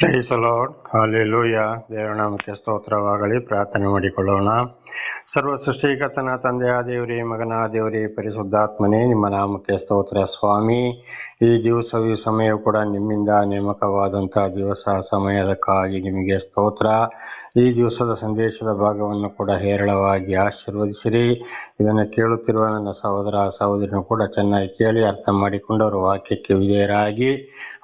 Price lord hallelujah ದೇವರ ನಾಮಕ್ಕೆ ಸ್ತೋತ್ರವಾಗಲಿ. ಪ್ರಾರ್ಥನೆ ಮಾಡಿಕೊಳ್ಳೋಣ. ಸರ್ವ ಸೃಷ್ಟಿಕರ್ತನ ತಂದೆಯ ದೇವರೇ, ಮಗನ ದೇವರೇ, ಪರಿಶುದ್ಧಾತ್ಮನೇ, ನಿಮ್ಮ ನಾಮಕ್ಕೆ ಸ್ತೋತ್ರ ಸ್ವಾಮಿ. ಈ ದಿವಸವು ಈ ಸಮಯ ಕೂಡ ನಿಮ್ಮಿಂದ ನೇಮಕವಾದಂತಹ ದಿವಸ, ಸಮಯದಕ್ಕಾಗಿ ನಿಮಗೆ ಸ್ತೋತ್ರ. ಈ ದಿವಸದ ಸಂದೇಶದ ಭಾಗವನ್ನು ಕೂಡ ಹೇರಳವಾಗಿ ಆಶೀರ್ವದಿಸಿರಿ. ಇದನ್ನು ಕೇಳುತ್ತಿರುವ ನನ್ನ ಸಹೋದರ ಸಹೋದರಿನ ಕೂಡ ಚೆನ್ನಾಗಿ ಕೇಳಿ ಅರ್ಥ ಮಾಡಿಕೊಂಡು, ಅವರ ವಾಕ್ಯಕ್ಕೆ ವಿಧೇಯರಾಗಿ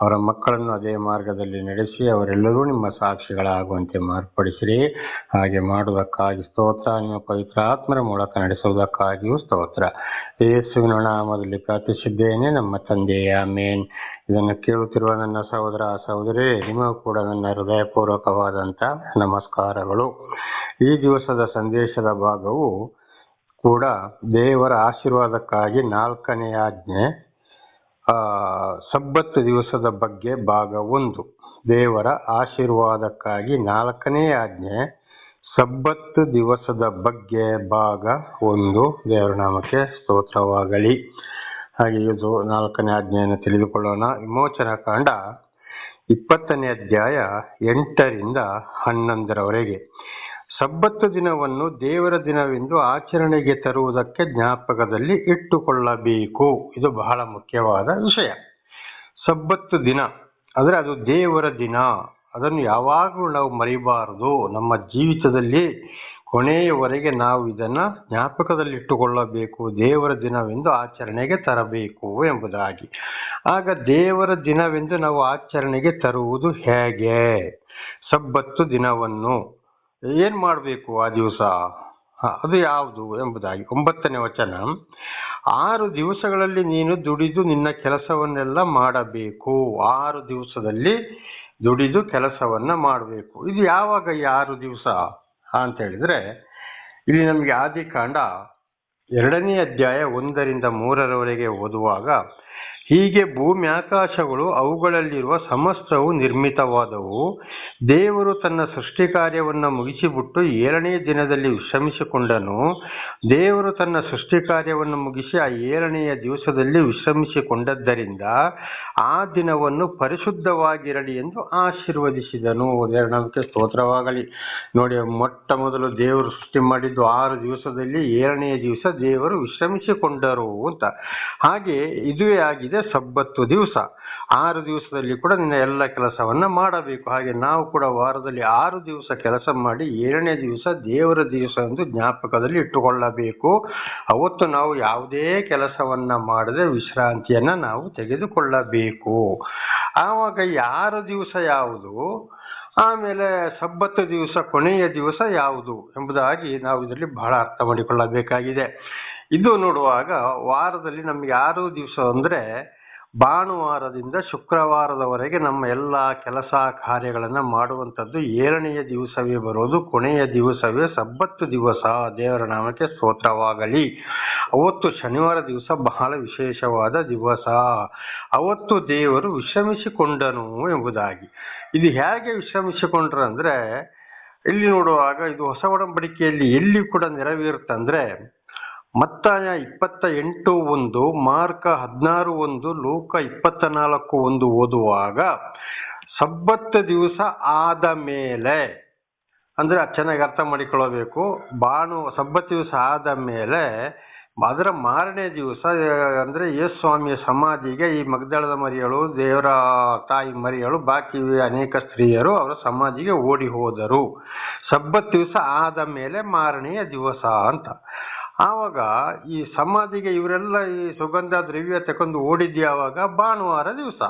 ಅವರ ಮಕ್ಕಳನ್ನು ಅದೇ ಮಾರ್ಗದಲ್ಲಿ ನಡೆಸಿ ಅವರೆಲ್ಲರೂ ನಿಮ್ಮ ಸಾಕ್ಷಿಗಳಾಗುವಂತೆ ಮಾರ್ಪಡಿಸಿರಿ. ಹಾಗೆ ಮಾಡುವುದಕ್ಕಾಗಿ ಸ್ತೋತ್ರ, ನಿಮ್ಮ ಪವಿತ್ರ ಆತ್ಮರ ಮೂಲಕ ನಡೆಸುವುದಕ್ಕಾಗಿಯೂ ಸ್ತೋತ್ರ. ಯೇಸುವಿನ ನಾಮದಲ್ಲಿ ಪ್ರಾರ್ಥಿಸಿದ್ದೇನೆ, ನಮ್ಮ ತಂದೆಯ ಮೇನ್ ಇದನ್ನು ಕೇಳುತ್ತಿರುವ ನನ್ನ ಸಹೋದರ ಸಹೋದರಿ ನಿಮಗೂ ಕೂಡ ನನ್ನ ಹೃದಯಪೂರ್ವಕವಾದಂಥ ನಮಸ್ಕಾರಗಳು. ಈ ದಿವಸದ ಸಂದೇಶದ ಭಾಗವು ಕೂಡ ದೇವರ ಆಶೀರ್ವಾದಕ್ಕಾಗಿ ನಾಲ್ಕನೆಯ ಆಜ್ಞೆ. ಸಬ್ಬತ್ತು ದಿವಸದ ಬಗ್ಗೆ ಭಾಗ ಒಂದು. ದೇವರ ಆಶೀರ್ವಾದಕ್ಕಾಗಿ ನಾಲ್ಕನೇ ಆಜ್ಞೆ ಸಬ್ಬತ್ತು ದಿವಸದ ಬಗ್ಗೆ ಭಾಗ ಒಂದು. ದೇವರ ನಾಮಕ್ಕೆ ಸ್ತೋತ್ರವಾಗಲಿ. ಹಾಗೆ ಇದು ನಾಲ್ಕನೇ ಆಜ್ಞೆಯನ್ನು ತಿಳಿದುಕೊಳ್ಳೋಣ. ವಿಮೋಚನ ಕಾಂಡ ಇಪ್ಪತ್ತನೇ ಅಧ್ಯಾಯ ಎಂಟರಿಂದ ಹನ್ನೊಂದರವರೆಗೆ. ಸಬ್ಬತ್ತು ದಿನವನ್ನು ದೇವರ ದಿನವೆಂದು ಆಚರಣೆಗೆ ತರುವುದಕ್ಕೆ ಜ್ಞಾಪಕದಲ್ಲಿ ಇಟ್ಟುಕೊಳ್ಳಬೇಕು. ಇದು ಬಹಳ ಮುಖ್ಯವಾದ ವಿಷಯ. ಸಬ್ಬತ್ತು ದಿನ ಅಂದರೆ ಅದು ದೇವರ ದಿನ. ಅದನ್ನು ಯಾವಾಗಲೂ ನಾವು ಮರಿಬಾರದು. ನಮ್ಮ ಜೀವಿತದಲ್ಲಿ ಕೊನೆಯವರೆಗೆ ನಾವು ಇದನ್ನು ಜ್ಞಾಪಕದಲ್ಲಿಟ್ಟುಕೊಳ್ಳಬೇಕು ದೇವರ ದಿನವೆಂದು ಆಚರಣೆಗೆ ತರಬೇಕು ಎಂಬುದಾಗಿ. ಆಗ ದೇವರ ದಿನವೆಂದು ನಾವು ಆಚರಣೆಗೆ ತರುವುದು ಹೇಗೆ? ಸಬ್ಬತ್ತು ದಿನವನ್ನು ಏನ್ ಮಾಡಬೇಕು ಆ ದಿವಸ? ಅದು ಯಾವುದು ಎಂಬುದಾಗಿ. ಒಂಬತ್ತನೇ ವಚನ. ಆರು ದಿವಸಗಳಲ್ಲಿ ನೀನು ದುಡಿದು ನಿನ್ನ ಕೆಲಸವನ್ನೆಲ್ಲ ಮಾಡಬೇಕು. ಆರು ದಿವಸದಲ್ಲಿ ದುಡಿದು ಕೆಲಸವನ್ನ ಮಾಡಬೇಕು. ಇದು ಯಾವಾಗ ಈ ಆರು ದಿವಸ ಅಂತ ಹೇಳಿದ್ರೆ, ಇಲ್ಲಿ ನಮಗೆ ಆದಿಕಾಂಡ ಎರಡನೇ ಅಧ್ಯಾಯ ಒಂದರಿಂದ ಮೂರರವರೆಗೆ ಓದುವಾಗ ಹೀಗೆ ಭೂಮ್ಯಾಕಾಶಗಳು ಅವುಗಳಲ್ಲಿರುವ ಸಮಸ್ತವು ನಿರ್ಮಿತವಾದವು. ದೇವರು ತನ್ನ ಸೃಷ್ಟಿ ಕಾರ್ಯವನ್ನು ಮುಗಿಸಿಬಿಟ್ಟು ಏಳನೇ ದಿನದಲ್ಲಿ ವಿಶ್ರಮಿಸಿಕೊಂಡನು. ದೇವರು ತನ್ನ ಸೃಷ್ಟಿ ಕಾರ್ಯವನ್ನು ಮುಗಿಸಿ ಆ ಏಳನೆಯ ದಿವಸದಲ್ಲಿ ವಿಶ್ರಮಿಸಿಕೊಂಡದ್ದರಿಂದ ಆ ದಿನವನ್ನು ಪರಿಶುದ್ಧವಾಗಿರಲಿ ಎಂದು ಆಶೀರ್ವದಿಸಿದನು. ಉದಾಹರಣಕ್ಕೆ ಸ್ತೋತ್ರವಾಗಲಿ. ನೋಡಿ, ಮೊಟ್ಟ ಮೊದಲು ದೇವರು ಸೃಷ್ಟಿ ಮಾಡಿದ್ದು ಆರು ದಿವಸದಲ್ಲಿ ಏಳನೆಯ ದಿವಸ ದೇವರು ವಿಶ್ರಮಿಸಿಕೊಂಡರು ಅಂತ. ಹಾಗೆ ಇದುವೇ ಆಗಿದೆ. ಸಬ್ಬತ್ತು ದಿವಸ. ಆರು ದಿವಸದಲ್ಲಿ ಕೂಡ ನಿನ್ನ ಎಲ್ಲ ಕೆಲಸವನ್ನು ಮಾಡಬೇಕು. ಹಾಗೆ ನಾವು ಕೂಡ ವಾರದಲ್ಲಿ ಆರು ದಿವಸ ಕೆಲಸ ಮಾಡಿ ಏಳನೇ ದಿವಸ ದೇವರ ದಿವಸ ಎಂದು ಜ್ಞಾಪಕದಲ್ಲಿ ಇಟ್ಟುಕೊಳ್ಳಬೇಕು. ಅವತ್ತು ನಾವು ಯಾವುದೇ ಕೆಲಸವನ್ನು ಮಾಡದೆ ವಿಶ್ರಾಂತಿಯನ್ನು ನಾವು ತೆಗೆದುಕೊಳ್ಳಬೇಕು. ಆವಾಗ ಆರು ದಿವಸ ಯಾವುದು? ಆಮೇಲೆ ಸಬ್ಬತ್ತು ದಿವಸ ಕೊನೆಯ ದಿವಸ ಯಾವುದು ಎಂಬುದಾಗಿ ನಾವು ಇದರಲ್ಲಿ ಬಹಳ ಅರ್ಥ ಮಾಡಿಕೊಳ್ಳಬೇಕಾಗಿದೆ. ಇದು ನೋಡುವಾಗ ವಾರದಲ್ಲಿ ನಮ್ಗೆ ಆರು ದಿವಸ ಅಂದ್ರೆ ಭಾನುವಾರದಿಂದ ಶುಕ್ರವಾರದವರೆಗೆ ನಮ್ಮ ಎಲ್ಲ ಕೆಲಸ ಕಾರ್ಯಗಳನ್ನು ಮಾಡುವಂಥದ್ದು ಏಳನೆಯ ದಿವಸವೇ ಬರೋದು. ಕೊನೆಯ ದಿವಸವೇ ಸಬ್ಬತ್ತು ದಿವಸ. ದೇವರ ನಾಮಕ್ಕೆ ಸ್ತೋತ್ರವಾಗಲಿ. ಅವತ್ತು ಶನಿವಾರ ದಿವಸ ಬಹಳ ವಿಶೇಷವಾದ ದಿವಸ. ಅವತ್ತು ದೇವರು ವಿಶ್ರಮಿಸಿಕೊಂಡನು ಎಂಬುದಾಗಿ. ಇದು ಹೇಗೆ ವಿಶ್ರಮಿಸಿಕೊಂಡ್ರು ಅಂದರೆ, ಇಲ್ಲಿ ನೋಡುವಾಗ ಇದು ಹೊಸ ಒಡಂಬಡಿಕೆಯಲ್ಲಿ ಎಲ್ಲಿ ಕೂಡ ನೆರವೇರುತ್ತಂದ್ರೆ ಮತ್ತಾಯ ಇಪ್ಪತ್ತ ಎಂಟು ಒಂದು, ಮಾರ್ಕ ಹದಿನಾರು ಒಂದು, ಲೋಕ ಇಪ್ಪತ್ತ ನಾಲ್ಕು ಒಂದು ಓದುವಾಗ ಸಬ್ಬತ್ತು ದಿವಸ ಆದ ಮೇಲೆ, ಅಂದರೆ ಚೆನ್ನಾಗಿ ಅರ್ಥ ಮಾಡಿಕೊಳ್ಳಬೇಕು, ಬಾನು ಸಬ್ಬತ್ತು ದಿವಸ ಆದ ಮೇಲೆ, ಅದರ ಮಾರನೇ ದಿವಸ, ಅಂದರೆ ಯೇಸು ಸ್ವಾಮಿಯ ಸಮಾಧಿಗೆ ಈ ಮಗ್ದಳದ ಮರಿಯಳು, ದೇವರ ತಾಯಿ ಮರಿಯಳು, ಬಾಕಿ ಅನೇಕ ಸ್ತ್ರೀಯರು ಅವರ ಸಮಾಧಿಗೆ ಓಡಿ ಹೋದರು. ಸಬ್ಬತ್ ದಿವಸ ಆದ ಮೇಲೆ ಮಾರನೆಯ ದಿವಸ ಅಂತ. ಆವಾಗ ಈ ಸಮಾಧಿಗೆ ಇವರೆಲ್ಲ ಈ ಸುಗಂಧ ದ್ರವ್ಯ ತಕೊಂಡು ಓಡಿದ್ದು ಯಾವಾಗ ಭಾನುವಾರ ದಿವಸ.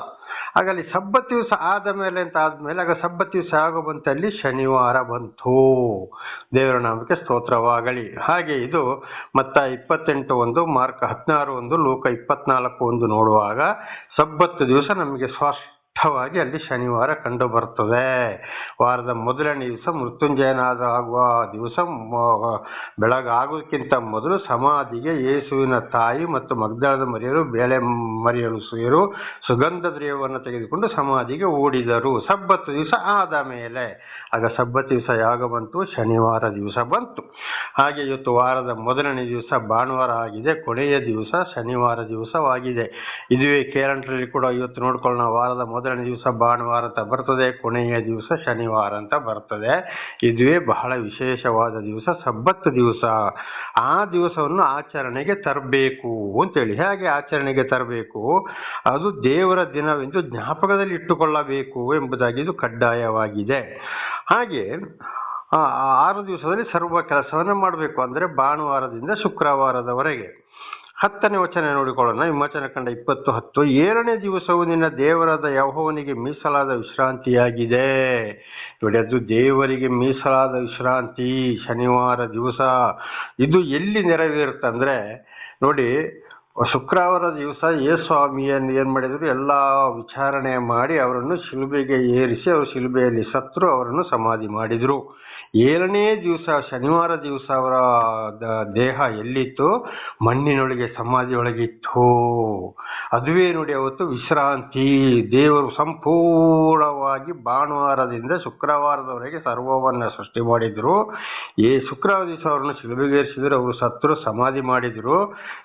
ಆಗ ಅಲ್ಲಿ ಸಬ್ಬತ್ ದಿವಸ ಆದ ಮೇಲೆ ಅಂತ ಆದ್ಮೇಲೆ ಆಗ ಸಬ್ಬತ್ ದಿವಸ ಆಗೋ ಬಂತಲ್ಲಿ ಶನಿವಾರ ಬಂತು. ದೇವರ ನಾಮಕ್ಕೆ ಸ್ತೋತ್ರವಾಗಲಿ. ಹಾಗೆ ಇದು ಮತ್ತ ಇಪ್ಪತ್ತೆಂಟು ಒಂದು, ಮಾರ್ಕ್ ಹದಿನಾರು ಒಂದು, ಲೋಕ ಇಪ್ಪತ್ನಾಲ್ಕು ಒಂದು ನೋಡುವಾಗ ಸಬ್ಬತ್ತು ದಿವಸ ನಮಗೆ ಸ್ಪಷ್ಟವಾಗಿ ಅಲ್ಲಿ ಶನಿವಾರ ಕಂಡು ಬರ್ತದೆ ವಾರದ ಮೊದಲನೇ ದಿವಸ ಮೃತ್ಯುಂಜಯನಾದ ಆಗುವ ದಿವಸ ಬೆಳಗಾಗೋದಕ್ಕಿಂತ ಮೊದಲು ಸಮಾಧಿಗೆ ಯೇಸುವಿನ ತಾಯಿ ಮತ್ತು ಮಗ್ದಳದ ಮರಿಯರು, ಬೇಳೆ ಮರಿಯಲು ಸುಯರು ಸುಗಂಧ ದ್ರವ್ಯವನ್ನು ತೆಗೆದುಕೊಂಡು ಸಮಾಧಿಗೆ ಓಡಿದರು. ಸಬ್ಬತ್ತು ದಿವಸ ಆದ ಮೇಲೆ, ಆಗ ಸಬ್ಬತ್ತು ದಿವಸ ಯಾಗ ಬಂತು? ಶನಿವಾರ ದಿವಸ ಬಂತು. ಹಾಗೆ ಇವತ್ತು ವಾರದ ಮೊದಲನೇ ದಿವಸ ಭಾನುವಾರ ಆಗಿದೆ. ಕೊನೆಯ ದಿವಸ ಶನಿವಾರ ದಿವಸವಾಗಿದೆ. ಇದುವೇ ಕೇರಂಟ್ರಲ್ಲಿ ಕೂಡ ಇವತ್ತು ನೋಡ್ಕೊಳ್ಳೋಣ. ವಾರದ ಮೊದಲ ಮೊದಲನೇ ದಿವಸ ಭಾನುವಾರ ಅಂತ ಬರ್ತದೆ, ಕೊನೆಯ ದಿವಸ ಶನಿವಾರ ಅಂತ ಬರ್ತದೆ. ಇದುವೇ ಬಹಳ ವಿಶೇಷವಾದ ದಿವಸ ಸಬ್ಬತ್ತು ದಿವಸ. ಆ ದಿವಸವನ್ನು ಆಚರಣೆಗೆ ತರಬೇಕು ಅಂತೇಳಿ. ಹೇಗೆ ಆಚರಣೆಗೆ ತರಬೇಕು? ಅದು ದೇವರ ದಿನವೆಂದು ಜ್ಞಾಪಕದಲ್ಲಿ ಇಟ್ಟುಕೊಳ್ಳಬೇಕು ಎಂಬುದಾಗಿ ಇದು ಕಡ್ಡಾಯವಾಗಿದೆ. ಹಾಗೆ ಆರು ದಿವಸದಲ್ಲಿ ಸರ್ವ ಕೆಲಸವನ್ನು ಮಾಡಬೇಕು. ಅಂದರೆ ಭಾನುವಾರದಿಂದ ಶುಕ್ರವಾರದವರೆಗೆ. ಹತ್ತನೇ ವಚನ ನೋಡಿಕೊಳ್ಳೋಣ. ವಿಮೋಚನ ಕಂಡ ಇಪ್ಪತ್ತು ಹತ್ತು. ಏಳನೇ ದಿವಸವು ನಿನ್ನ ದೇವರಾದ ಯಹೋವನಿಗೆ ಮೀಸಲಾದ ವಿಶ್ರಾಂತಿಯಾಗಿದೆ. ನೋಡಿ, ಅದು ದೇವರಿಗೆ ಮೀಸಲಾದ ವಿಶ್ರಾಂತಿ. ಶನಿವಾರ ದಿವಸ. ಇದು ಎಲ್ಲಿ ನೆರವೇರುತ್ತಂದ್ರೆ ನೋಡಿ, ಶುಕ್ರವಾರ ದಿವಸ ಯೇಸ್ವಾಮಿಯನ್ನು ಏನು ಮಾಡಿದರು? ಎಲ್ಲ ವಿಚಾರಣೆ ಮಾಡಿ ಅವರನ್ನು ಶಿಲುಬೆಗೆ ಏರಿಸಿ, ಅವರು ಶಿಲುಬೆಯಲ್ಲಿ ಸತ್ರು ಅವರನ್ನು ಸಮಾಧಿ ಮಾಡಿದರು. ಏಳನೇ ದಿವಸ ಶನಿವಾರ ದಿವಸ ಅವರ ದೇಹ ಎಲ್ಲಿತ್ತು? ಮಣ್ಣಿನೊಳಗೆ ಸಮಾಧಿಯೊಳಗಿತ್ತು. ಅದುವೇ ನೋಡಿ ಅವತ್ತು ವಿಶ್ರಾಂತಿ? ದೇವರು ಸಂಪೂರ್ಣವಾಗಿ ಭಾನುವಾರದಿಂದ ಶುಕ್ರವಾರದವರೆಗೆ ಸರ್ವವನ್ನು ಸೃಷ್ಟಿ ಮಾಡಿದ್ರು. ಈ ಶುಕ್ರವಾರ ದಿವಸ ಅವರನ್ನು ಶಿಲುಬೆಗೇರಿಸಿದ್ರು, ಅವರು ಸತ್ರು ಸಮಾಧಿ ಮಾಡಿದ್ರು.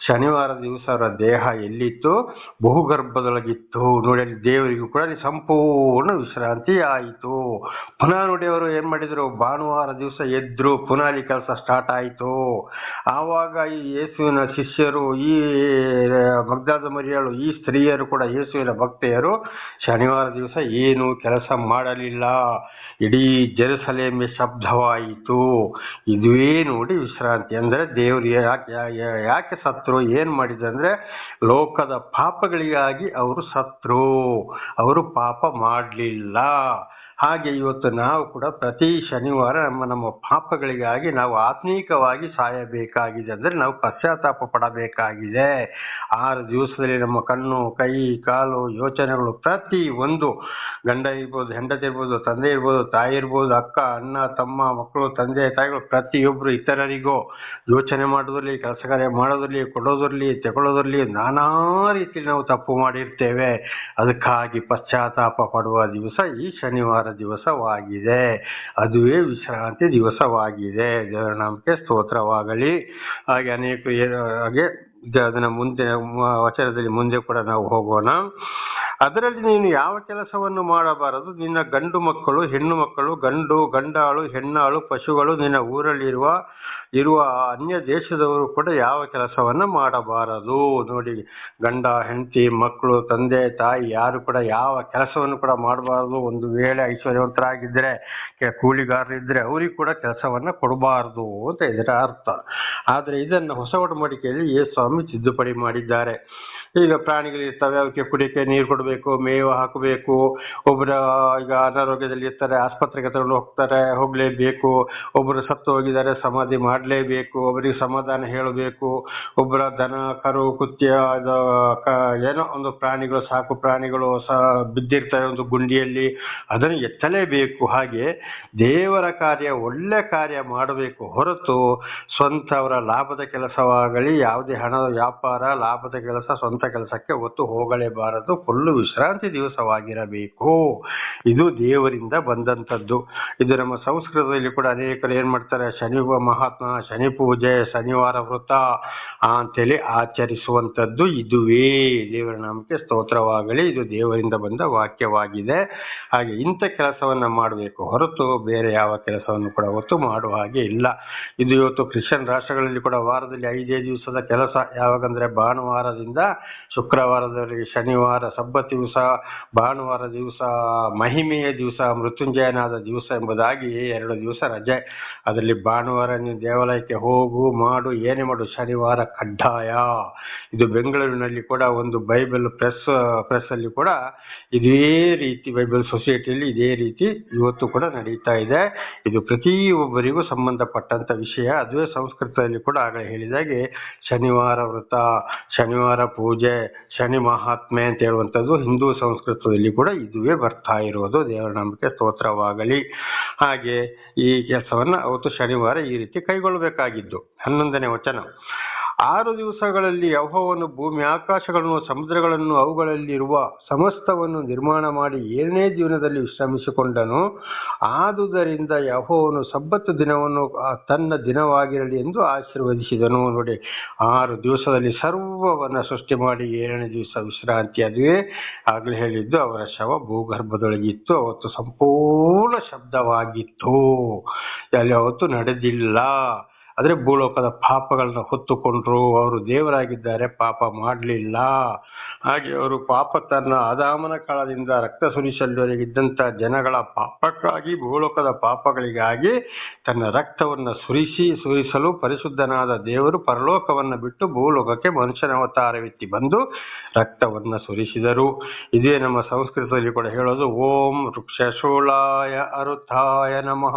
ಶನಿವಾರ ದಿವಸ ಅವರ ದೇಹ ಎಲ್ಲಿತ್ತು? ಬಹುಗರ್ಭದೊಳಗಿತ್ತು. ನೋಡಿ ದೇವರಿಗೂ ಕೂಡ ಸಂಪೂರ್ಣ ವಿಶ್ರಾಂತಿ ಆಯಿತು. ಪುನಃ ನೋಡಿ ಅವರು ಏನು ಮಾಡಿದ್ರು? ಭಾನುವಾರ ದಿವಸ ಎದ್ರು, ಪುನಃ ಅಲ್ಲಿ ಕೆಲಸ ಸ್ಟಾರ್ಟ್ ಆಯಿತು. ಆವಾಗ ಈ ಯೇಸುವಿನ ಶಿಷ್ಯರು, ಈ ಮಗ್ದಾದ ಮರಿಯಳು ಈ ಸ್ತ್ರೀಯರು ಕೂಡ ಯೇಸುವಿನ ಭಕ್ತೆಯರು ಶನಿವಾರ ದಿವಸ ಏನು ಕೆಲಸ ಮಾಡಲಿಲ್ಲ. ಇಡೀ ಜೆರುಸಲೇಮೆ ಶಬ್ದವಾಯಿತು. ಇದುವೇ ನೋಡಿ ವಿಶ್ರಾಂತಿ. ಅಂದರೆ ದೇವರು ಯಾಕೆ ಯಾಕೆ ಸತ್ರು? ಏನು ಮಾಡಿದ್ರು ಅಂದರೆ ಲೋಕದ ಪಾಪಗಳಿಗಾಗಿ ಅವರು ಸತ್ರು. ಅವರು ಪಾಪ ಮಾಡಲಿಲ್ಲ. ಹಾಗೆ ಇವತ್ತು ನಾವು ಕೂಡ ಪ್ರತಿ ಶನಿವಾರ ನಮ್ಮ ನಮ್ಮ ಪಾಪಗಳಿಗಾಗಿ ನಾವು ಆತ್ಮೀಕವಾಗಿ ಸಾಯಬೇಕಾಗಿದೆ ಅಂದರೆ ನಾವು ಪಶ್ಚಾತ್ತಾಪ ಪಡಬೇಕಾಗಿದೆ. ಆರು ದಿವಸದಲ್ಲಿ ನಮ್ಮ ಕಣ್ಣು, ಕೈ, ಕಾಲು ಯೋಚನೆಗಳು ಪ್ರತಿ ಒಂದು ಗಂಡ ಇರ್ಬೋದು, ಹೆಂಡತಿ ಇರ್ಬೋದು, ತಂದೆ ಇರ್ಬೋದು, ತಾಯಿ ಇರ್ಬೋದು, ಅಕ್ಕ, ಅಣ್ಣ, ತಮ್ಮ, ಮಕ್ಕಳು, ತಂದೆ, ತಾಯಿಗಳು ಪ್ರತಿಯೊಬ್ಬರು ಇತರರಿಗೂ ಯೋಚನೆ ಮಾಡೋದ್ರಲ್ಲಿ, ಕೆಲಸ ಕಾರ್ಯ ಮಾಡೋದ್ರಲ್ಲಿ, ಕೊಡೋದ್ರಲ್ಲಿ, ತಗೊಳ್ಳೋದ್ರಲ್ಲಿ ನಾನಾ ರೀತಿಯಲ್ಲಿ ನಾವು ತಪ್ಪು ಮಾಡಿರ್ತೇವೆ. ಅದಕ್ಕಾಗಿ ಪಶ್ಚಾತ್ತಾಪ ಪಡುವ ದಿವಸ ಈ ಶನಿವಾರ ದಿವಸವಾಗಿದೆ ಅದುವೇ ವಿಶ್ರಾಂತಿ ದಿವಸವಾಗಿದೆ. ದೇವರ ನಾಮಕ್ಕೆ ಸ್ತೋತ್ರವಾಗಲಿ. ಹಾಗೆ ಅನೇಕ, ಹಾಗೆ ಅದನ್ನ ಮುಂದೆ ವಚನದಲ್ಲಿ ಮುಂದೆ ಕೂಡ ನಾವು ಹೋಗೋಣ. ಅದರಲ್ಲಿ ನೀನು ಯಾವ ಕೆಲಸವನ್ನು ಮಾಡಬಾರದು? ನಿನ್ನ ಗಂಡು ಮಕ್ಕಳು, ಹೆಣ್ಣು ಮಕ್ಕಳು, ಗಂಡು, ಗಂಡಾಳು, ಹೆಣ್ಣಾಳು, ಪಶುಗಳು ನಿನ್ನ ಊರಲ್ಲಿರುವ, ಇರುವ ಅನ್ಯ ದೇಶದವರು ಕೂಡ ಯಾವ ಕೆಲಸವನ್ನು ಮಾಡಬಾರದು? ನೋಡಿ, ಗಂಡ, ಹೆಂಡತಿ, ಮಕ್ಕಳು, ತಂದೆ, ತಾಯಿ ಯಾರು ಕೂಡ ಯಾವ ಕೆಲಸವನ್ನು ಕೂಡ ಮಾಡಬಾರದು? ಒಂದು ವೇಳೆ ಐಶ್ವರ್ಯವಂತರಾಗಿದ್ದರೆ, ಕೆ- ಕೂಲಿಗಾರರಿದ್ರೆ ಅವ್ರಿಗೆ ಕೂಡ ಕೆಲಸವನ್ನು ಕೊಡಬಾರದು ಅಂತ ಇದರ ಅರ್ಥ. ಆದರೆ ಇದನ್ನು ಹೊಸ ಒಡಂಬಡಿಕೆಯಲ್ಲಿ ಯೇಸ್ವಾಮಿ ಸ್ವಾಮಿ ತಿದ್ದುಪಡಿ ಮಾಡಿದ್ದಾರೆ. ಈಗ ಪ್ರಾಣಿಗಳಿರ್ತವೆ ಅವಕ್ಕೆ ಕುಡಿಯಕ್ಕೆ ನೀರು ಕೊಡಬೇಕು, ಮೇವು ಹಾಕಬೇಕು ಒಬ್ಬರ ಈಗ ಅನಾರೋಗ್ಯದಲ್ಲಿ ಇರ್ತಾರೆ, ಆಸ್ಪತ್ರೆಗೆ ತಗೊಂಡು ಹೋಗ್ತಾರೆ, ಹೋಗಲೇಬೇಕು ಒಬ್ಬರು ಸತ್ತು ಹೋಗಿದ್ದಾರೆ, ಸಮಾಧಿ ಮಾಡಲೇಬೇಕು ಒಬ್ಬರಿಗೆ ಸಮಾಧಾನ ಹೇಳಬೇಕು ಒಬ್ಬರ ದನ, ಕರು, ಕುತ್ಯ ಏನೋ ಒಂದು ಪ್ರಾಣಿಗಳು, ಸಾಕು ಪ್ರಾಣಿಗಳು ಸಹ ಬಿದ್ದಿರ್ತವೆ ಒಂದು ಗುಂಡಿಯಲ್ಲಿ, ಅದನ್ನು ಎತ್ತಲೇಬೇಕು. ಹಾಗೆ ದೇವರ ಕಾರ್ಯ, ಒಳ್ಳೆ ಕಾರ್ಯ ಮಾಡಬೇಕು. ಹೊರತು ಸ್ವಂತ ಅವರ ಲಾಭದ ಕೆಲಸವಾಗಲಿ, ಯಾವುದೇ ಹಣದ ವ್ಯಾಪಾರ, ಲಾಭದ ಕೆಲಸ ಸ್ವಂತ ಕೆಲಸಕ್ಕೆ ಹೊತ್ತು ಹೋಗಲೇಬಾರದು. ಫುಲ್ಲು ವಿಶ್ರಾಂತಿ ದಿವಸವಾಗಿರಬೇಕು. ಇದು ದೇವರಿಂದ ಬಂದಂಥದ್ದು. ಇದು ನಮ್ಮ ಸಂಸ್ಕೃತದಲ್ಲಿ ಕೂಡ ಅನೇಕರು ಏನು ಮಾಡ್ತಾರೆ? ಶನಿ ಮಹಾತ್ಮ, ಶನಿ ಪೂಜೆ, ಶನಿವಾರ ವೃತ ಅಂತೇಳಿ ಆಚರಿಸುವಂಥದ್ದು ಇದುವೇ. ದೇವರ ನಾಮಕ್ಕೆ ಸ್ತೋತ್ರವಾಗಲಿ. ಇದು ದೇವರಿಂದ ಬಂದ ವಾಕ್ಯವಾಗಿದೆ. ಹಾಗೆ ಇಂಥ ಕೆಲಸವನ್ನು ಮಾಡಬೇಕು. ಹೊರತು ಬೇರೆ ಯಾವ ಕೆಲಸವನ್ನು ಕೂಡ ಹೊತ್ತು ಮಾಡುವ ಹಾಗೆ ಇಲ್ಲ. ಇದು ಇವತ್ತು ಕ್ರಿಶ್ಚಿಯನ್ ರಾಷ್ಟ್ರಗಳಲ್ಲಿ ಕೂಡ ವಾರದಲ್ಲಿ ಐದೇ ದಿವಸದ ಕೆಲಸ ಯಾವಾಗಂದ್ರೆ ಭಾನುವಾರದಿಂದ ಶುಕ್ರವಾರದವರೆಗೆ ಶನಿವಾರ ಸಬ್ಬತ್ ದಿವಸ, ಭಾನುವಾರ ದಿವಸ, ಮಹಿಮೆಯ ದಿವಸ, ಮೃತ್ಯುಂಜಯನಾದ ದಿವಸ ಎಂಬುದಾಗಿ ಎರಡು ದಿವಸ ರಜೆ. ಅದರಲ್ಲಿ ಭಾನುವಾರ ನೀವು ದೇವಾಲಯಕ್ಕೆ ಹೋಗು, ಮಾಡು, ಏನೇ ಮಾಡು, ಶನಿವಾರ ಕಡ್ಡಾಯ. ಇದು ಬೆಂಗಳೂರಿನಲ್ಲಿ ಕೂಡ ಒಂದು ಬೈಬಲ್ ಪ್ರೆಸ್ ಪ್ರೆಸ್ ಅಲ್ಲಿ ಕೂಡ ಇದೇ ರೀತಿ ಬೈಬಲ್ ಸೊಸೈಟಿಯಲ್ಲಿ ಇದೇ ರೀತಿ ಇವತ್ತು ಕೂಡ ನಡೀತಾ ಇದೆ. ಇದು ಪ್ರತಿಯೊಬ್ಬರಿಗೂ ಸಂಬಂಧಪಟ್ಟಂತ ವಿಷಯ. ಅದುವೇ ಸಂಸ್ಕೃತದಲ್ಲಿ ಕೂಡ ಆಗಲೇ ಹೇಳಿದಾಗೆ, ಶನಿವಾರ ವ್ರತ, ಶನಿವಾರ ಪೂಜೆ ಶನಿ ಮಹಾತ್ಮೆ ಅಂತ ಹೇಳುವಂಥದ್ದು ಹಿಂದೂ ಸಂಸ್ಕೃತದಲ್ಲಿ ಕೂಡ ಇದುವೇ ಬರ್ತಾ ಇರೋದು. ದೇವರ ನಂಬಿಕೆ ಸ್ತೋತ್ರವಾಗಲಿ. ಹಾಗೆ ಈ ಕೆಲಸವನ್ನು ಅವತ್ತು ಶನಿವಾರ ಈ ರೀತಿ ಕೈಗೊಳ್ಳಬೇಕಾಗಿದ್ದು. ಹನ್ನೊಂದನೇ ವಚನ. ಆರು ದಿವಸಗಳಲ್ಲಿ ಯಹೋವನು ಭೂಮಿ, ಆಕಾಶಗಳನ್ನು, ಸಮುದ್ರಗಳನ್ನು, ಅವುಗಳಲ್ಲಿರುವ ಸಮಸ್ತವನ್ನು ನಿರ್ಮಾಣ ಮಾಡಿ ಏಳನೇ ದಿನದಲ್ಲಿ ವಿಶ್ರಮಿಸಿಕೊಂಡನು. ಆದುದರಿಂದ ಯಹೋವನು ಸಬ್ಬತ್ತು ದಿನವನ್ನು ತನ್ನ ದಿನವಾಗಿರಲಿ ಎಂದು ಆಶೀರ್ವದಿಸಿದನು. ನೋಡಿ, ಆರು ದಿವಸದಲ್ಲಿ ಸರ್ವವನ್ನು ಸೃಷ್ಟಿ ಮಾಡಿ ಏಳನೇ ದಿವಸ ವಿಶ್ರಾಂತಿ ಅದುವೇ ಆಗಲೇ ಹೇಳಿದ್ದು, ಅವರ ಶವ ಭೂಗರ್ಭದೊಳಗಿತ್ತು. ಅವತ್ತು ಸಂಪೂರ್ಣ ಶಬ್ದವಾಗಿತ್ತು. ಅಲ್ಲಿ ಅವತ್ತು ನಡೆದಿಲ್ಲ. ಆದ್ರೆ ಭೂಲೋಕದ ಪಾಪಗಳನ್ನ ಹೊತ್ತುಕೊಂಡ್ರು, ಅವರು ದೇವರಾಗಿದ್ದಾರೆ, ಪಾಪ ಮಾಡಲಿಲ್ಲ. ಹಾಗೆ ಅವರು ಪಾಪ ತನ್ನ ಆದಾಮನ ಕಾಲದಿಂದ ರಕ್ತ ಸುರಿಸಲ್ವರೆಗಿದ್ದಂತ ಜನಗಳ ಪಾಪಕ್ಕಾಗಿ, ಭೂಲೋಕದ ಪಾಪಗಳಿಗಾಗಿ ತನ್ನ ರಕ್ತವನ್ನು ಸುರಿಸಿ, ಸುರಿಸಲು ಪರಿಶುದ್ಧನಾದ ದೇವರು ಪರಲೋಕವನ್ನ ಬಿಟ್ಟು ಭೂಲೋಕಕ್ಕೆ ಮನುಷ್ಯನ ಅವತಾರವೆತ್ತಿ ಬಂದು ರಕ್ತವನ್ನು ಸುರಿಸಿದರು. ಇದೇ ನಮ್ಮ ಸಂಸ್ಕೃತದಲ್ಲಿ ಕೂಡ ಹೇಳೋದು, ಓಂ ವೃಕ್ಷಶೂಲಾಯ ಅರುಥಾಯ ನಮಃ.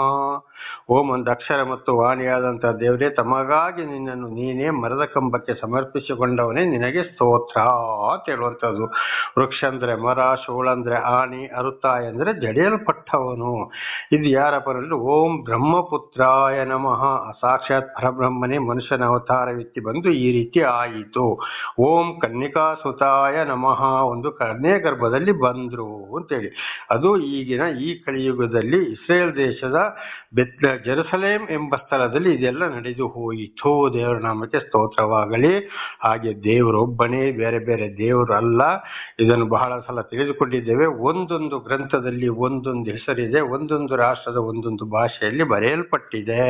ಓಂ ಒಂದಕ್ಷರ ಮತ್ತು ವಾಣಿಯಾದಂತಹ ದೇವರೇ, ತಮಗಾಗಿ ನಿನ್ನನ್ನು ನೀನೇ ಮರದ ಕಂಬಕ್ಕೆ ಸಮರ್ಪಿಸಿಕೊಂಡವನೇ, ನಿನಗೆ ಸ್ತೋತ್ರ ಅಂತ ಹೇಳುವಂಥದ್ದು. ವೃಕ್ಷ ಅಂದ್ರೆ ಮರ ಶೋಳಂದ್ರೆ ಆಣಿ ಅರುತ ಎಂದರೆ ಜಡಿಯಲ್ಪಟ್ಟವನು. ಇದು ಯಾರ ಪರಲ್ಲಿ ಓಂ ಬ್ರಹ್ಮಪುತ್ರಾಯ ನಮಃ. ಸಾಕ್ಷಾತ್ ಪರಬ್ರಹ್ಮನೇ ಮನುಷ್ಯನ ಅವತಾರವಿತ್ತಿ ಬಂದು ಈ ರೀತಿ ಆಯಿತು. ಓಂ ಕನ್ನಿಕಾಸುತಾಯ ನಮಃ. ಒಂದು ಕನ್ಯೆ ಗರ್ಭದಲ್ಲಿ ಬಂದ್ರು ಅಂತೇಳಿ. ಅದು ಈಗಿನ ಈ ಕಲಿಯುಗದಲ್ಲಿ ಇಸ್ರೇಲ್ ದೇಶದ ಬೆತ್ ಜೆರುಸಲೇಂ ಎಂಬ ಸ್ಥಳದಲ್ಲಿ ಇದೆಲ್ಲ ನಡೆದು ಹೋಯಿತು. ದೇವರ ನಾಮಕ್ಕೆ ಸ್ತೋತ್ರವಾಗಲಿ. ಹಾಗೆ ದೇವರೊಬ್ಬನೇ, ಬೇರೆ ಬೇರೆ ದೇವರು ಅಲ್ಲ ಇದನ್ನು ಬಹಳ ಸಲ ತಿಳಿದುಕೊಂಡಿದ್ದೇವೆ. ಒಂದೊಂದು ಗ್ರಂಥದಲ್ಲಿ ಒಂದೊಂದು ಹೆಸರಿದೆ, ಒಂದೊಂದು ರಾಷ್ಟ್ರದ ಒಂದೊಂದು ಭಾಷೆಯಲ್ಲಿ ಬರೆಯಲ್ಪಟ್ಟಿದೆ.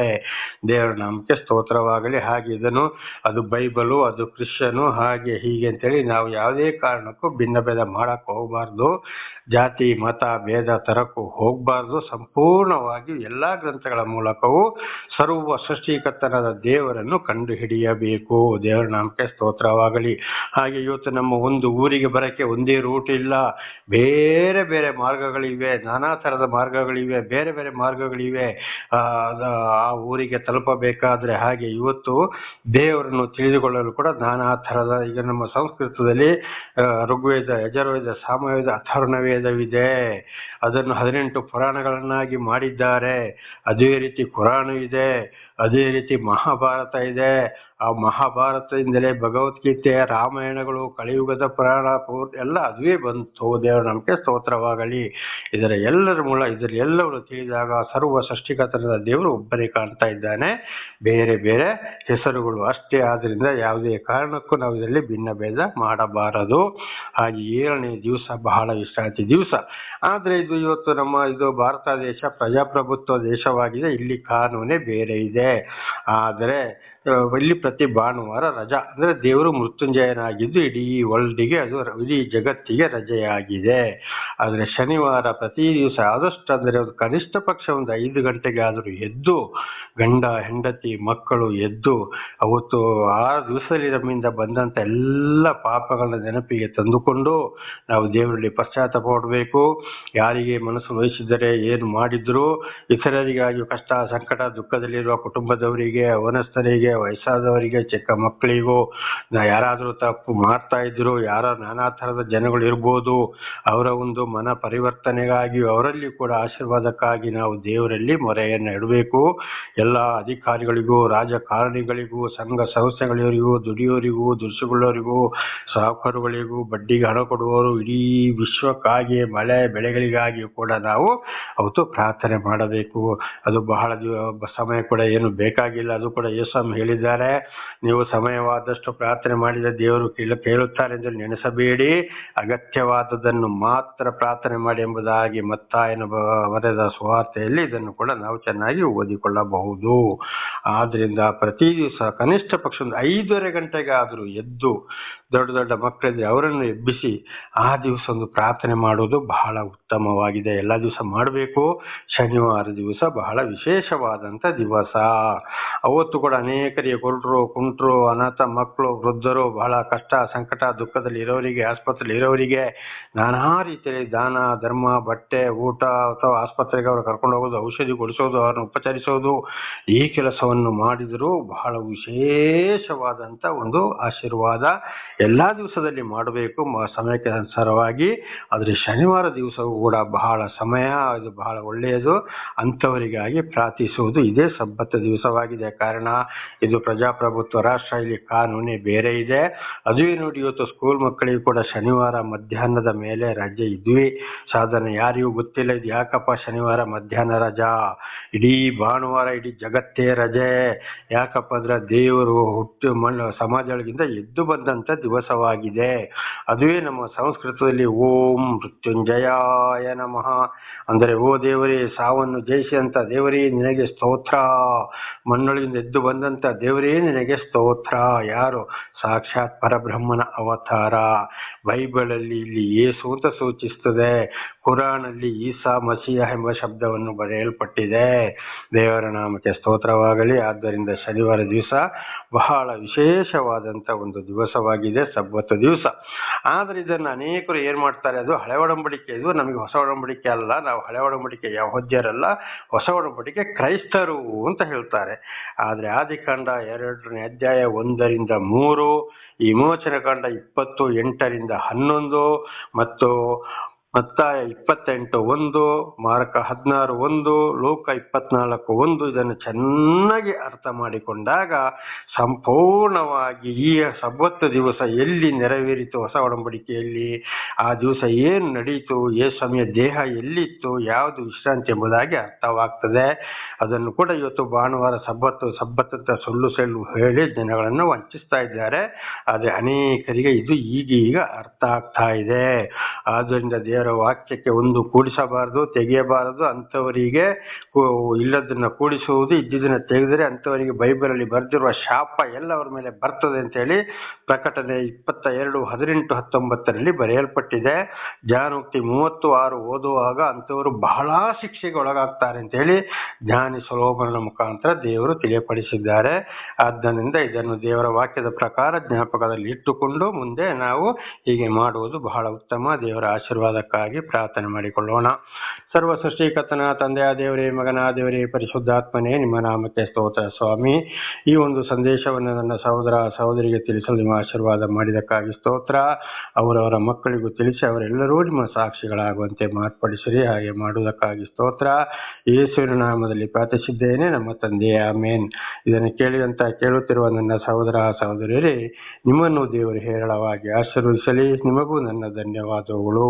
ದೇವರ ನಾಮಕ್ಕೆ ಸ್ತೋತ್ರವಾಗಲಿ. ಹಾಗೆ ಇದನ್ನು, ಅದು ಬೈಬಲು, ಅದು ಕ್ರಿಶ್ಚಿಯನು, ಹಾಗೆ ಹೀಗೆ ಅಂತೇಳಿ ನಾವು ಯಾವುದೇ ಕಾರಣಕ್ಕೂ ಭಿನ್ನ ಭೇದ ಮಾಡಕ್ಕೆ ಹೋಗಬಾರ್ದು. ಜಾತಿ, ಮತ, ಭೇದ ತರಕ್ಕೂ ಹೋಗಬಾರ್ದು. ಸಂಪೂರ್ಣವಾಗಿ ಎಲ್ಲಾ ಗ್ರಂಥಗಳ ಮೂಲಕವೂ ಸರ್ವ ಸೃಷ್ಟಿಕರ್ತನದ ದೇವರನ್ನು ಕಂಡು ಹಿಡಿಯಬೇಕು ದೇವರ ನಾಮಕ್ಕೆ ಸ್ತೋತ್ರವಾಗಲಿ. ಹಾಗೆ ಇವತ್ತು ನಮ್ಮ ಒಂದು ಊರಿಗೆ ಬರಕ್ಕೆ ಒಂದೇ ರೂಟ್ ಇಲ್ಲ. ಬೇರೆ ಬೇರೆ ಮಾರ್ಗಗಳಿವೆ. ನಾನಾ ಥರದ ಮಾರ್ಗಗಳಿವೆ. ಬೇರೆ ಬೇರೆ ಮಾರ್ಗಗಳಿವೆ. ಆ ಊರಿಗೆ ತಲುಪಬೇಕಾದ್ರೆ ಹಾಗೆ ಇವತ್ತು ದೇವರನ್ನು ತಿಳಿದುಕೊಳ್ಳಲು ಕೂಡ ನಾನಾ ಥರದ ಈಗ ನಮ್ಮ ಸಂಸ್ಕೃತದಲ್ಲಿ ಋಗ್ವೇದ, ಯಜುರ್ವೇದ, ಸಾಮವೇದ, ಅಥರ್ಣವೇದವಿದೆ. ಅದನ್ನು ಹದಿನೆಂಟು ಪುರಾಣಗಳನ್ನಾಗಿ ಮಾಡಿದ್ದಾರೆ. ಅದೇ ರೀತಿ ಕುರಾನು ಇದೆ. ಅದೇ ರೀತಿ ಮಹಾಭಾರತ ಇದೆ. ಆ ಮಹಾಭಾರತದಿಂದಲೇ ಭಗವದ್ಗೀತೆ, ರಾಮಾಯಣಗಳು, ಕಲಿಯುಗದ ಪುರಾಣ ಪೂರ್, ಎಲ್ಲ ಅದುವೇ ಬಂತು. ದೇವರ ನಮಗೆ ಸ್ತೋತ್ರವಾಗಲಿ. ಇದರ ಎಲ್ಲರ ಮೂಲ, ಇದರ ಎಲ್ಲವರು ತಿಳಿದಾಗ ಸರ್ವ ಸೃಷ್ಟಿಕರ್ತನದ ದೇವರು ಒಬ್ಬರೇ ಕಾಣ್ತಾ ಇದ್ದಾನೆ. ಬೇರೆ ಬೇರೆ ಹೆಸರುಗಳು ಅಷ್ಟೇ. ಆದ್ರಿಂದ ಯಾವುದೇ ಕಾರಣಕ್ಕೂ ನಾವು ಇದರಲ್ಲಿ ಭಿನ್ನ ಭೇದ ಮಾಡಬಾರದು. ಹಾಗೆ ಏಳನೇ ದಿವಸ ಬಹಳ ವಿಶ್ರಾಂತಿ ದಿವಸ. ಆದರೆ ಇದು ಇವತ್ತು ನಮ್ಮ ಇದು ಭಾರತ ದೇಶ, ಪ್ರಜಾಪ್ರಭುತ್ವ ದೇಶವಾಗಿದೆ. ಇಲ್ಲಿ ಕಾನೂನೇ ಬೇರೆ ಇದೆ. ಆದರೆ ಆ, ಇಲ್ಲಿ ಪ್ರತಿ ಭಾನುವಾರ ರಜಾ, ಅಂದ್ರೆ ದೇವರು ಮೃತ್ಯುಂಜಯನಾಗಿದ್ದು ಇಡೀ ವರ್ಲ್ಡಿಗೆ ಅದು ಇಡೀ ಜಗತ್ತಿಗೆ ರಜೆಯಾಗಿದೆ. ಆದ್ರೆ ಶನಿವಾರ ಪ್ರತಿ ದಿವಸ ಆದಷ್ಟು ಅಂದ್ರೆ ಒಂದು ಕನಿಷ್ಠ ಪಕ್ಷ ಒಂದು ಐದು ಗಂಟೆಗೆ ಆದರೂ ಎದ್ದು, ಗಂಡ, ಹೆಂಡತಿ, ಮಕ್ಕಳು ಎದ್ದು, ಅವತ್ತು ಆ ದಿವಸದಲ್ಲಿ ನಮ್ಮಿಂದ ಬಂದಂತ ಎಲ್ಲ ಪಾಪಗಳನ್ನ ನೆನಪಿಗೆ ತಂದುಕೊಂಡು ನಾವು ದೇವರಲ್ಲಿ ಪಶ್ಚಾತ್ತಾಪ ಪಡಬೇಕು. ಯಾರಿಗೆ ಮನಸ್ಸು ವಹಿಸಿದರೆ ಏನು ಮಾಡಿದ್ರು ಇತರರಿಗಾಗಿ ಕಷ್ಟ, ಸಂಕಟ, ದುಃಖದಲ್ಲಿರುವ ಕುಟುಂಬದವರಿಗೆ ಅವನಸ್ಥರಿಗೆ ವಯಸ್ಸಾದವರಿಗೆ, ಚಿಕ್ಕ ಮಕ್ಕಳಿಗೂ ಯಾರಾದರೂ ತಪ್ಪು ಮಾಡ್ತಾ ಇದ್ರು, ಯಾರ ನಾನಾ ಥರದ ಜನಗಳು ಇರ್ಬೋದು, ಅವರ ಒಂದು ಮನ ಪರಿವರ್ತನೆಗಾಗಿ, ಅವರಲ್ಲಿ ಕೂಡ ಆಶೀರ್ವಾದಕ್ಕಾಗಿ ನಾವು ದೇವರಲ್ಲಿ ಮೊರೆಯನ್ನು ಇಡಬೇಕು. ಎಲ್ಲ ಅಧಿಕಾರಿಗಳಿಗೂ, ರಾಜಕಾರಣಿಗಳಿಗೂ, ಸಂಘ ಸಂಸ್ಥೆಗಳಿಗೂ, ದುಡಿಯೋರಿಗೂ, ದುಡಿಸಿಕೊಳ್ಳೋರಿಗೂ, ಸಾಹುಕಾರುಗಳಿಗೂ, ಬಡ್ಡಿಗೆ ಹಣ ಕೊಡುವವರು ಇಡೀ ವಿಶ್ವಕ್ಕಾಗಿ, ಮಳೆ ಬೆಳೆಗಳಿಗಾಗಿ ಕೂಡ ನಾವು ಅವತ್ತು ಪ್ರಾರ್ಥನೆ ಮಾಡಬೇಕು. ಅದು ಬಹಳ ಸಮಯ ಕೂಡ ಏನು ಬೇಕಾಗಿಲ್ಲ. ಅದು ಕೂಡ ಯೇಸಮ್ಮ ಹೇಳಿದ್ದಾರೆ. ನೀವು ಸಮಯವಾದಷ್ಟು ಪ್ರಾರ್ಥನೆ ಮಾಡಿದ ದೇವರು ಕೇಳ, ಕೇಳುತ್ತಾರೆ ಎಂದು ನೆನೆಸಬೇಡಿ. ಅಗತ್ಯವಾದದನ್ನು ಮಾತ್ರ ಪ್ರಾರ್ಥನೆ ಮಾಡಿ ಎಂಬುದಾಗಿ ಮತ್ತಾಯನ ಬರೆದ ಸುವಾರ್ತೆಯಲ್ಲಿ ಇದನ್ನು ಕೂಡ ನಾವು ಚೆನ್ನಾಗಿ ಓದಿಕೊಳ್ಳಬಹುದು. ಆದ್ರಿಂದ ಪ್ರತಿ ದಿವಸ ಕನಿಷ್ಠ ಪಕ್ಷ ಒಂದು ಐದೂವರೆ ಗಂಟೆಗಾದರೂ ಎದ್ದು ದೊಡ್ಡ ದೊಡ್ಡ ಮಕ್ಕಳಿದ್ರೆ ಅವರನ್ನು ಎಬ್ಬಿಸಿ ಆ ದಿವಸ ಒಂದು ಪ್ರಾರ್ಥನೆ ಮಾಡೋದು ಬಹಳ ಉತ್ತಮವಾಗಿದೆ. ಎಲ್ಲ ದಿವಸ ಮಾಡಬೇಕು. ಶನಿವಾರ ದಿವಸ ಬಹಳ ವಿಶೇಷವಾದಂಥ ದಿವಸ. ಅವತ್ತು ಕೂಡ ಅನೇಕರಿಗೆ ಕೊರಟರು ಕುಂಟರು, ಅನಾಥ ಮಕ್ಕಳು, ವೃದ್ಧರು ಬಹಳ ಕಷ್ಟ, ಸಂಕಟ, ದುಃಖದಲ್ಲಿ ಇರೋರಿಗೆ, ಆಸ್ಪತ್ರೆಯಲ್ಲಿ ಇರೋರಿಗೆ ನಾನಾ ರೀತಿಯಲ್ಲಿ ದಾನ, ಧರ್ಮ, ಬಟ್ಟೆ, ಊಟ ಅಥವಾ ಆಸ್ಪತ್ರೆಗೆ ಅವರು ಕರ್ಕೊಂಡು ಹೋಗೋದು, ಔಷಧಿ ಕೊಡಿಸೋದು, ಅವರನ್ನು ಉಪಚರಿಸೋದು ಈ ಕೆಲಸವನ್ನು ಮಾಡಿದರೂ ಬಹಳ ವಿಶೇಷವಾದಂಥ ಒಂದು ಆಶೀರ್ವಾದ ಎಲ್ಲಾ ದಿವಸದಲ್ಲಿ ಮಾಡಬೇಕು. ಸಮಯಕ್ಕೆ ಅನುಸಾರವಾಗಿ ಆದರೆ ಶನಿವಾರ ದಿವಸವೂ ಕೂಡ ಬಹಳ ಸಮಯ, ಇದು ಬಹಳ ಒಳ್ಳೆಯದು. ಅಂಥವರಿಗಾಗಿ ಪ್ರಾರ್ಥಿಸುವುದು ಇದೇ ಸಬ್ಬತ್ತ ದಿವಸವಾಗಿದೆ. ಕಾರಣ, ಇದು ಪ್ರಜಾಪ್ರಭುತ್ವ ರಾಷ್ಟ್ರ ಇಲ್ಲಿ ಕಾನೂನೇ ಬೇರೆ ಇದೆ. ಅದು ನೋಡಿ ಇವತ್ತು ಸ್ಕೂಲ್ ಮಕ್ಕಳಿಗೂ ಕೂಡ ಶನಿವಾರ ಮಧ್ಯಾಹ್ನದ ಮೇಲೆ ರಜೆ ಇದ್ವಿ. ಸಾಧಾರಣ ಯಾರಿಗೂ ಗೊತ್ತಿಲ್ಲ, ಇದು ಯಾಕಪ್ಪ ಶನಿವಾರ ಮಧ್ಯಾಹ್ನ ರಜಾ? ಇಡೀ ಭಾನುವಾರ ಇಡೀ ಜಗತ್ತೇ ರಜೆ. ಯಾಕಪ್ಪ ಅಂದ್ರೆ ದೇವರು ಹುಟ್ಟು ಮಣ್ಣು ಸಮಾಜಗಳಿಗಿಂತ ಎದ್ದು ಬಂದಂತ ದಿವಸವಾಗಿದೆ. ಅದುವೇ ನಮ್ಮ ಸಂಸ್ಕೃತದಲ್ಲಿ ಓಂ ಮೃತ್ಯುಂಜಯಾಯ ನಮಃ. ಅಂದರೆ, ಓ ದೇವರೇ, ಸಾವನ್ನು ಜಯಿಸಿದಂಥ ದೇವರೇ, ನಿನಗೆ ಸ್ತೋತ್ರ. ಮಣ್ಣೊಳಗಿಂದ ಎದ್ದು ಬಂದಂತ ದೇವರೇ, ನಿನಗೆ ಸ್ತೋತ್ರ. ಯಾರು? ಸಾಕ್ಷಾತ್ ಪರಬ್ರಹ್ಮನ ಅವತಾರ. ಬೈಬಲಲ್ಲಿ ಇಲ್ಲಿ ಏಸು ಅಂತ ಸೂಚಿಸ್ತದೆ. ಕುರಾನಲ್ಲಿ ಈಸಾ ಮಸೀಹ ಎಂಬ ಶಬ್ದವನ್ನು ಬರೆಯಲ್ಪಟ್ಟಿದೆ. ದೇವರ ನಾಮಕ್ಕೆ ಸ್ತೋತ್ರವಾಗಲಿ. ಆದ್ದರಿಂದ ಶನಿವಾರ ದಿವಸ ಬಹಳ ವಿಶೇಷವಾದಂಥ ಒಂದು ದಿವಸವಾಗಿದೆ. ಸಬ್ಬತ್ತು ದಿವಸ. ಆದರೆ ಇದನ್ನು ಅನೇಕರು ಏನ್ ಮಾಡ್ತಾರೆ, ಅದು ಹಳೆ ಒಡಂಬಡಿಕೆ. ಇದು ನಮಗೆ ಹೊಸ ಒಡಂಬಡಿಕೆ ಅಲ್ಲ, ನಾವು ಹಳೆ ಒಡಂಬಡಿಕೆ ಯಹೋದ್ಯರಲ್ಲ, ಹೊಸ ಒಡಂಬಡಿಕೆ ಕ್ರೈಸ್ತರು ಅಂತ ಹೇಳ್ತಾರೆ. ಆದರೆ ಆದಿಕಾಂಡ ಎರಡನೇ ಅಧ್ಯಾಯ ಒಂದರಿಂದ ಮೂರು ವಿಮೋಚನ ಕಾಂಡ ಇಪ್ಪತ್ತು, ಎಂಟರಿಂದ ಹನ್ನೊಂದು, ಮತ್ತು ಮತ್ತಾಯ ಇಪ್ಪತ್ತೆಂಟು ಒಂದು, ಮಾರಕ ಹದಿನಾರು ಒಂದು, ಲೋಕ ಇಪ್ಪತ್ನಾಲ್ಕು ಒಂದು ಇದನ್ನು ಚೆನ್ನಾಗಿ ಅರ್ಥ ಮಾಡಿಕೊಂಡಾಗ ಸಂಪೂರ್ಣವಾಗಿ ಈ ಸಬ್ಬತ್ತು ದಿವಸ ಎಲ್ಲಿ ನೆರವೇರಿತು ಹೊಸ ಒಡಂಬಡಿಕೆಯಲ್ಲಿ? ಆ ದಿವಸ ಏನು ನಡೀತು? ಏ ಸಮಯ ದೇಹ ಎಲ್ಲಿತ್ತು? ಯಾವುದು ವಿಶ್ರಾಂತಿ ಎಂಬುದಾಗಿ ಅರ್ಥವಾಗ್ತದೆ. ಅದನ್ನು ಕೂಡ ಇವತ್ತು ಭಾನುವಾರ ಸಬ್ಬತ್ತು ಸಬ್ಬತ್ತ ಸುಳ್ಳು ಸುಳ್ಳು ಹೇಳಿ ಜನಗಳನ್ನು ವಂಚಿಸ್ತಾ ಇದ್ದಾರೆ. ಆದರೆ ಅನೇಕರಿಗೆ ಇದು ಈಗೀಗ ಅರ್ಥ ಆಗ್ತಾ ಇದೆ. ಆದ್ದರಿಂದ ದೇವರ ವಾಕ್ಯಕ್ಕೆ ಒಂದು ಕೂಡಿಸಬಾರದು, ತೆಗೆಯಬಾರದು, ಅಂಥವರಿಗೆ ಇಲ್ಲದನ್ನ ಕೂಡಿಸುವುದು ಇದ್ದಿದ್ದನ್ನು ತೆಗೆದರೆ ಅಂಥವರಿಗೆ ಬೈಬಲಲ್ಲಿ ಬರೆದಿರುವ ಶಾಪ ಎಲ್ಲ ಅವರ ಮೇಲೆ ಬರ್ತದೆ ಅಂತೇಳಿ ಪ್ರಕಟಣೆ ಇಪ್ಪತ್ತ ಎರಡು ಹದಿನೆಂಟು, ಹತ್ತೊಂಬತ್ತರಲ್ಲಿ ಬರೆಯಲ್ಪಟ್ಟಿದೆ. ಜ್ಞಾನೋಕ್ತಿ ಮೂವತ್ತು ಆರು ಓದುವಾಗ ಅಂಥವರು ಬಹಳ ಶಿಕ್ಷೆಗೆ ಒಳಗಾಗ್ತಾರೆ ಅಂತೇಳಿ ಜ್ಞಾನಿ ಸೊಲೋಮನ ಮುಖಾಂತರ ದೇವರು ತಿಳಿಯಪಡಿಸಿದ್ದಾರೆ. ಆದ್ದರಿಂದ ಇದನ್ನು ದೇವರ ವಾಕ್ಯದ ಪ್ರಕಾರ ಜ್ಞಾಪಕದಲ್ಲಿ ಇಟ್ಟುಕೊಂಡು ಮುಂದೆ ನಾವು ಹೀಗೆ ಮಾಡುವುದು ಬಹಳ ಉತ್ತಮ. ದೇವರ ಆಶೀರ್ವಾದಕ್ಕಾಗಿ ಪ್ರಾರ್ಥನೆ ಮಾಡಿಕೊಳ್ಳೋಣ. ಸರ್ವ ಸೃಷ್ಟಿಕರ್ತನ ತಂದೆಯ ದೇವರೇ, ಮಗನ ದೇವರೇ, ಪರಿಶುದ್ಧಾತ್ಮನೇ ನಿಮ್ಮ ನಾಮಕ್ಕೆ ಸ್ತೋತ್ರ ಸ್ವಾಮಿ. ಈ ಒಂದು ಸಂದೇಶವನ್ನು ನನ್ನ ಸಹೋದರ ಸಹೋದರಿಗೆ ತಿಳಿಸಲು ನಿಮ್ಮ ಆಶೀರ್ವಾದ ಮಾಡಿದಕ್ಕಾಗಿ ಸ್ತೋತ್ರ. ಅವರವರ ಮಕ್ಕಳಿಗೂ ತಿಳಿಸಿ ಅವರೆಲ್ಲರೂ ನಿಮ್ಮ ಸಾಕ್ಷಿಗಳಾಗುವಂತೆ ಮಾರ್ಪಡಿಸಿರಿ, ಹಾಗೆ ಮಾಡುವುದಕ್ಕಾಗಿ ಸ್ತೋತ್ರ. ಯೇಸುವಿನ ನಾಮದಲ್ಲಿ ಪ್ರಾರ್ಥಿಸಿದ್ದೇನೆ, ನಮ್ಮ ತಂದೆಯ ಮೇನ್ ಇದನ್ನು ಕೇಳಿದಂತ ಕೇಳುತ್ತಿರುವ ನನ್ನ ಸಹೋದರ ಸಹೋದರಿಯರೇ, ನಿಮ್ಮನ್ನು ದೇವರು ಹೇರಳವಾಗಿ ಆಶೀರ್ವದಿಸಲಿ, ನಿಮಗೂ ನನ್ನ ಧನ್ಯವಾದಗಳು.